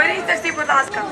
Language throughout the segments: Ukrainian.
Зберіться всі, будь ласка.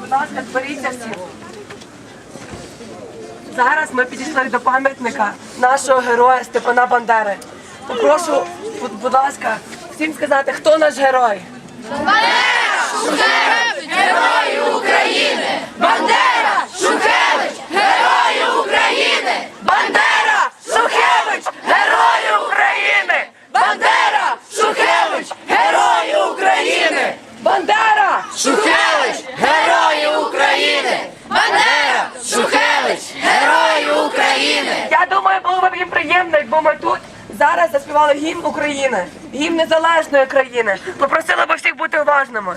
Будь ласка, зберіться всі. Зараз ми підійшли до пам'ятника нашого героя Степана Бандери. Попрошу, будь, ласка, всім сказати, хто наш герой. Бандера! Шухевич! Герої України! Бандера! Шухевич! Герої України! Бандера! Шухевич! Герої України! Бандера! Шухевич, герої України! Бандера! Шухевич, герої України! Я думаю, було б їм приємно, якби ми тут зараз заспівали гімн України, гімн незалежної країни. Попросила б всіх бути уважними.